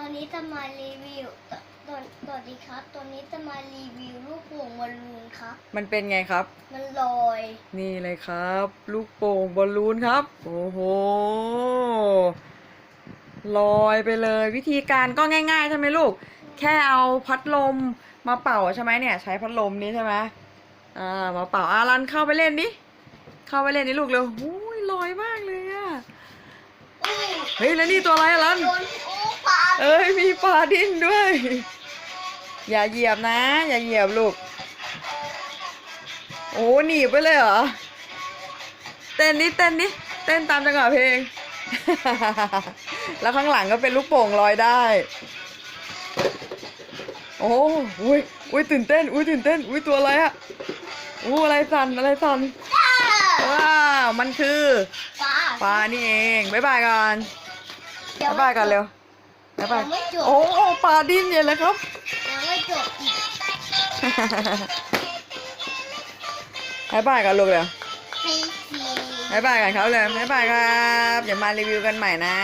ตอนนี้จะมารีวิวตตอนสวัสดีครับ ตอนนี้จะมารีวิวลูกโป่งบอลลูนครับ มันเป็นไงครับ มันลอย นี่เลยครับ ลูกโป่งบอลลูนครับ โอ้โห ลอยไปเลย วิธีการก็ง่ายๆใช่ไหมลูก แค่เอาพัดลมมาเป่าใช่ไหมเนี่ย ใช้พัดลมนี้ใช่ไหมอ่า มาเป่าอารันเข้าไปเล่นดิ เข้าไปเล่นนี่ลูกเร็วหูยลอยมากเลยอะเฮ้ยแล้วนี่ตัวอะไรอะรันโดนโอ้ปลา เอ้ยมีปลาดิ้นด้วย อย่าเหยียบนะ อย่าเหยียบลูก โอ้หนีไปเลยเหรอ เต้นนี่เต้นนี่เต้นตามจังหวะเพลง แล้วข้างหลังก็เป็นลูกโป่งลอยได้ โอ้อุ้ยอุ้ยตื่นเต้น อุ้ยตื่นเต้น อุ้ยตัวอะไรอะอู้อะไรสันอะไรสันว้าว มันคือปลาปลานี่เอง บ๊ายบายก่อนบ๊ายบายก่อนเร็ว บ๊ายบายยังไม่จบโอ้โอ้ปลาดิ้นใหญ่เลยครับ ยังไม่จบอีกบ๊ายบายกันลูกเร็วให้ทีบ๊ายบายกันเขาเลยบ๊ายบายครับอย่ามารีวิวกันใหม่นะ